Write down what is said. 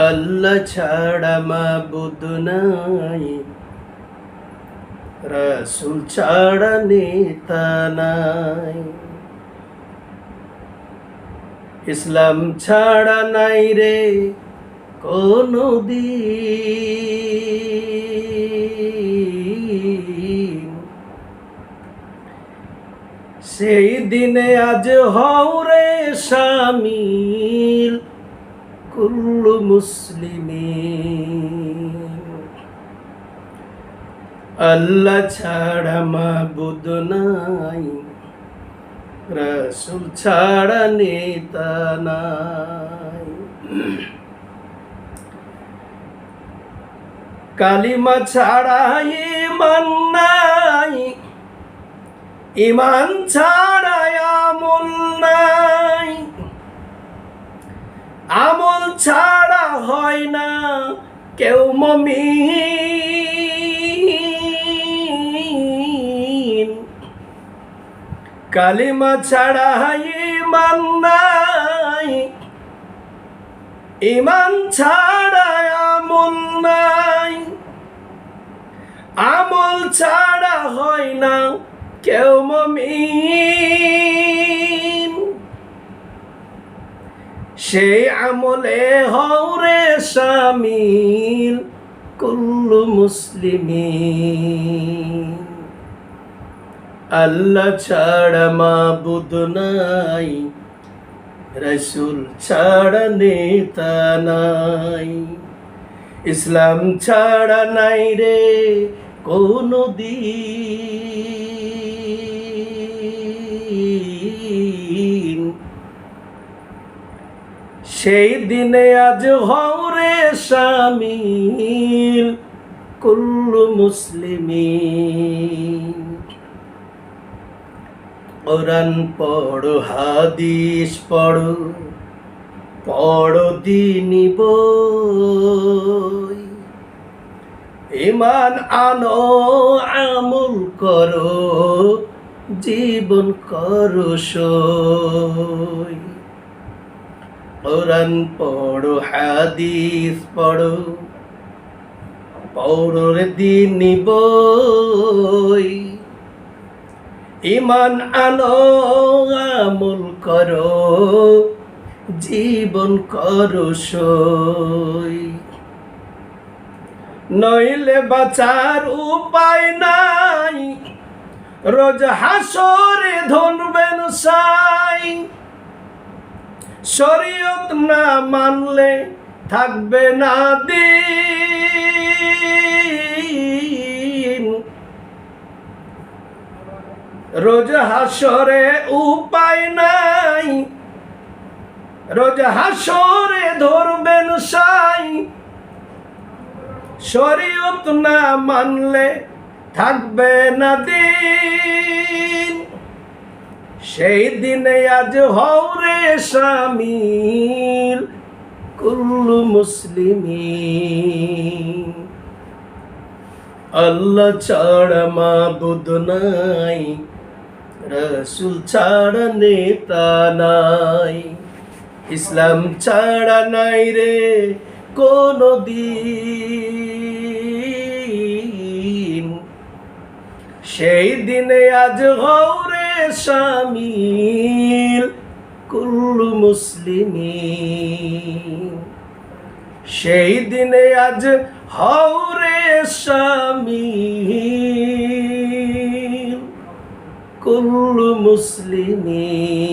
আল্লাহ ছাড়া মাবুদ নাই রসুল ছাড়া নেতা নাই ইসলাম ছাড়া নাই রে কোনো দিন সেই দিনে আজ হওরে শামিল কুল্লু মুসলিমিন আল্লাহ ছাড়া মাবুদ নাই, রসুল ছাড়া নেতা নাই। কালিমা ছাড়া ইমান নাই, ইমান ছাড়া আমল নাই আমল ছাড়া হয় না কেউ মমিন কালিমা ছাড়া ইমান নাই। ইমান ছাড়া আমল নাই। আমল ছাড়া হয় না কেউ মমিন সেই আমলে হরে শামিল কুল্লু মুসলিমিন। আল্লাহ ছাড়া মাবুদ নাই, রসুল ছাড়া নেতা নাই। ইসলাম ছাড়া নাই রে কোনো দিন। সেই দিনে আজ হরে শামিল কুল্লু মুসলিমিন। কোরআন পড়ো, হাদিস পড়ো পড়ো দিনী বই। ইমান আনো, আমল করো, জীবন করো সই। কোরআন পড়ো, হাদিস পড়ো। পড়ো রে দিনী বই। ইমান আনো, আমল করো, জীবন করো সই। নইলে বাঁচার উপায় নাই, রোজ হাসরে ধরবেন শরীয়ত না মানলে থাকবে না দিন। রোজ হাসরে উপায় নাই। রোজ হাসরে ধরবেন সাই। শরীয়ত না মানলে থাকবে না দিন। সেই দিনে আজ হওরে শামিল কুল্লু মুসলিমিন আল্লাহ ছাড়া মাবুদ নাই, রসুল ছাড়া নেতা নাই। ইসলাম ছাড়া নাই রে কোনো সেই দিনে আজ হরে শামিল কুল্লু মুসলিমিন। সেই দিনে আজ হরে শামিল কুল্লু মুসলিমিন।